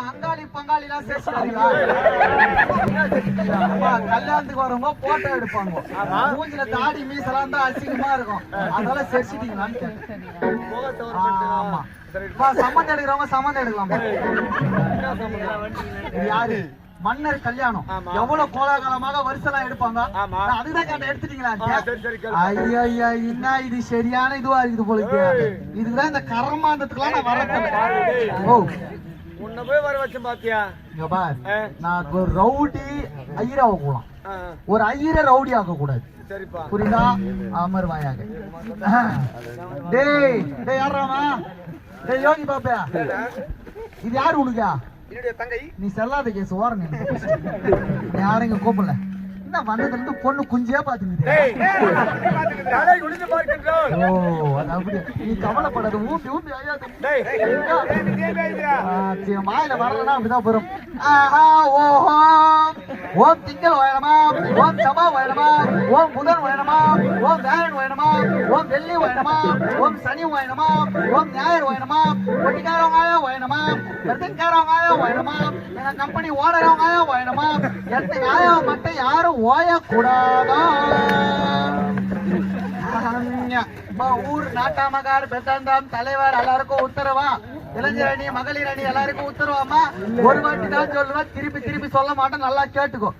அங்காளி பங்காளி எல்லாம் சேர்த்துக்காதீங்களா? கல்யாணத்துக்கு வரவங்க போட்டோ எடுப்பாங்க மூஞ்சில தாடி மீசெல்லாம் தான் அசிங்கமா இருக்கும் அதனால செரிச்சிட்டீங்களான்னு கேட்டேன். ஆமா சம்மந்தம் எடுக்கிறவங்க சம்மந்தம் எடுக்கலாமா யாரு மன்னர் கல்யாணம். எவ்வளவு கோலாகலமாக வருஷம் எடுப்பாங்க? அதுதான் கேட்ட எடுத்துட்டீங்களா? என்ன இது சரியான இதுவா இருக்குது போல இதுதான் இந்த கர்மாந்தத்துக்குலாம் நான் வரேன் ஓ. உன்னை போய் வர வச்சேன் பாத்தியா? இங்க பார். நான் ஒரு ரவுடி ஐயராக கூடாது. ஆ, ஒரு ஐயரை ரவுடி ஆக்க கூடாது புரியுதா? அமர்வாயாக டேய் டேய் யாராமா டேய் யோகி பாப்பா இது யாரு உனக்கா? என்னுடைய தங்கை. நீ செல்லாத கேஸ் ஓரம் நீ யாரும் இங்க கூப்பிடல. என்ன வந்ததுல இருந்து பொண்ணு குஞ்சே பாத்துக்கிட்டு ஓ அது அப்படி நீ கவலைப்படாத ஊம்பி ஊம்பி ஐயா டேய், டேய், நீ ஏன் பேசுறா? வாயில வரலன்னா அப்படிதான் வரும் ஆஹா ஓஹோ ஓம் திங்கள் வேணுமா ஓம் செவ்வாய் வேணுமா ஓம் புதன் வேணுமா ஓம் வேலன் வேணுமா ஓம் வெள்ளி வேணுமா ஓம் சனி வேணுமா ஓம் ஞாயிறு வேணுமா ஒட்டிக்காரவங்க வேணுமா எத்தங்காரவங்க வேணுமா எங்க கம்பெனி ஓனரவங்க வேணுமா எத்த மட்டும் யாரும் ஓயக்கூடாதா? ஊர் நாட்டாமகார் பெத்தாந்தாம் தலைவர் எல்லாருக்கும் உத்தரவா? இளைஞர் அணி மகளிர் அணி எல்லாருக்கும் உத்தரவாமா ஒரு வாட்டி தான் சொல்லுவேன் திருப்பி திருப்பி சொல்ல மாட்டேன் நல்லா கேட்டுக்கோ.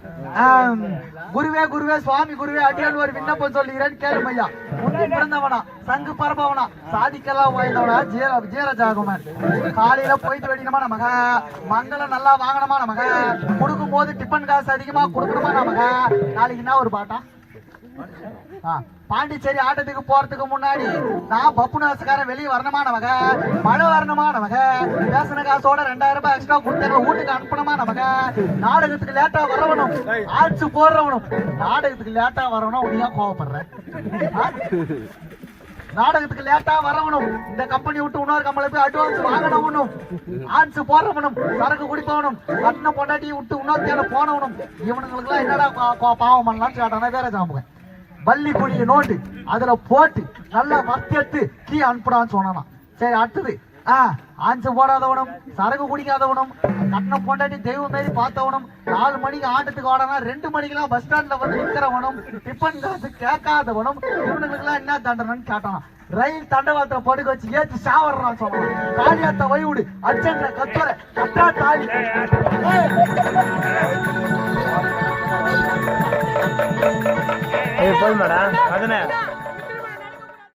குருவே குருவே சுவாமி குருவே அடியால் ஒரு விண்ணப்பம் சொல்லுகிறேன் கேளும் ஐயா முந்தி பிறந்தவனா? சங்கு பரபவனா சாதிக்கெல்லாம் வாய்ந்தவனா ஜீர ஜீரஜாகுமன் காலையில போயிட்டு வெடிக்கணுமா நமக? மங்களம் நல்லா வாங்கணுமா நமக? கொடுக்கும் போது டிஃபன் காசு அதிகமா கொடுக்கணுமா நமக? நாளைக்கு என்ன ஒரு பாட்டா? ஆ, பாண்டிச்சேரி ஆட்டத்துக்கு போறதுக்கு முன்னாடி நான் பப்புனாசுக்காரன் வெளியே வரணுமா மழை வரணுமா ரேஷன் காசோட ரெண்டாயிரம் ரூபாய் எக்ஸ்ட்ரா கொடுத்து வீட்டுக்கு அனுப்பணுமா நமக நாடகத்துக்கு லேட்டா வரவனும் ஆட்சி போடுறவனும் நாடகத்துக்கு லேட்டா வரவனும் உனியா கோவப்படுறேன் நாடகத்துக்கு லேட்டா வரவனும் இந்த கம்பெனி விட்டு இன்னொரு கம்பெனி போய் அட்வான்ஸ் வாங்கினவனும் ஆன்ஸ் போடுறவனும் சரக்கு குடிப்பவனும் கட்டின பொண்டாட்டி விட்டு இன்னொரு தேட போனவனும் இவனுங்களுக்குலாம் என்னடா பா- பா- பாவம் பண்ணலாம்னு கேட்டானா வேற ஜாமுகன் பள்ளி குழிய நோண்டு அதுல போட்டு நல்லா வர்த்தி கீ அனுப்புடான்னு சொன்னானா சரி அடுத்தது. ஆ ஆஞ்சு போடாதவனும் சரகு குடிக்காதவனும் கட்டணம் பொண்டாட்டி தெய்வம் மாரி பார்த்தவனும் நாலு மணிக்கு ஆட்டத்துக்கு ஓடனா ரெண்டு மணிக்கெல்லாம் பஸ் ஸ்டாண்ட்ல வந்து நிக்கிறவனும் டிஃபன் காசு கேட்காதவனும் இவனுங்களுக்குலாம் என்ன தண்டனைன்னு கேட்டான் ரயில் தண்டவாளத்தை படுக்க வச்சு ஏத்து சாவறான் சொன்னான் காளியாத்த வைவுடு அச்சன்ற கத்துற கட்டா தாலி. போய் மேடம் அதுனே